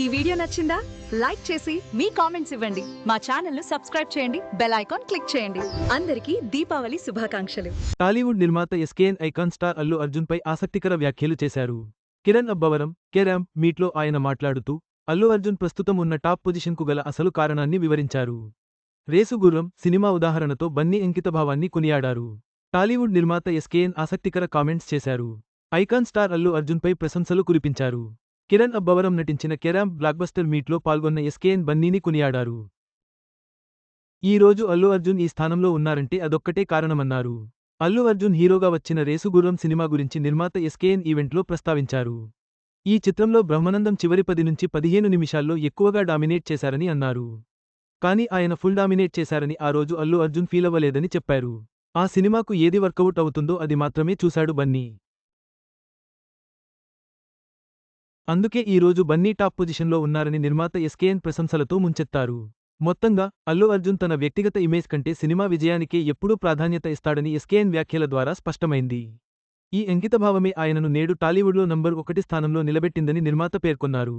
ఈ వీడియో నచ్చిందా? లైక్ చేసి మీ కామెంట్స్ ఇవ్వండి. మా ఛానల్ను సబ్స్క్రైబ్ చేయండి. బెల్ ఐకాన్ క్లిక్ చేయండి. అందరికీ దీపావళి శుభాకాంక్షలు. టాలీవుడ్ నిర్మాత SKN icon star Allu Arjun పై ఆసక్తికర వ్యాఖ్యలు చేశారు. కిరణ్ అబ్బవరం కెరామ్ మీట్లో ఆయన మాట్లాడుతూ అల్లు అర్జున్ ప్రస్తుతం ఉన్న టాప్ పొజిషన్కు గల అసలు కారణాన్ని వివరించారు. రేసుగుర్రం సినిమా ఉదాహరణతో బన్నీ అంకితభావాన్ని కొనియాడారు. టాలీవుడ్ నిర్మాత ఎస్కేఎన్ ఆసక్తికర కామెంట్స్ చేశారు. ఐకాన్ స్టార్ అల్లు అర్జున్పై ప్రశంసలు కురిపించారు. కిరణ్ అబ్బవరం నటించిన కెరామ్ బ్లాక్బస్టర్ మీట్లో పాల్గొన్న ఎస్కేఎన్ బన్నీని కొనియాడారు. ఈ రోజు అల్లు అర్జున్ ఈ స్థానంలో ఉన్నారంటే అదొక్కటే కారణమన్నారు. అల్లు అర్జున్ హీరోగా వచ్చిన రేసుగుర్రం సినిమా గురించి నిర్మాత ఎస్కేఎన్ ఈవెంట్లో ప్రస్తావించారు. ఈ చిత్రంలో బ్రహ్మానందం చివరి పది నుంచి పదిహేను నిమిషాల్లో ఎక్కువగా డామినేట్ చేశారని అన్నారు. కానీ ఆయన ఫుల్ డామినేట్ చేశారని ఆ రోజు అల్లు అర్జున్ ఫీలవ్వలేదని చెప్పారు. ఆ సినిమాకు ఏది వర్కౌట్ అవుతుందో అది మాత్రమే చూశాడు బన్నీ. అందుకే ఈరోజు బన్నీ టాప్ పొజిషన్లో ఉన్నారని నిర్మాత ఎస్కేఎన్ ప్రశంసలతో ముంచెత్తారు. మొత్తంగా అల్లు అర్జున్ తన వ్యక్తిగత ఇమేజ్ కంటే సినిమా విజయానికే ఎప్పుడూ ప్రాధాన్యత ఇస్తాడని ఎస్కేఎన్ వ్యాఖ్యల ద్వారా స్పష్టమైంది. ఈ అంకితభావమే ఆయనను నేడు టాలీవుడ్లో నంబర్ ఒకటి స్థానంలో నిలబెట్టిందని నిర్మాత పేర్కొన్నారు.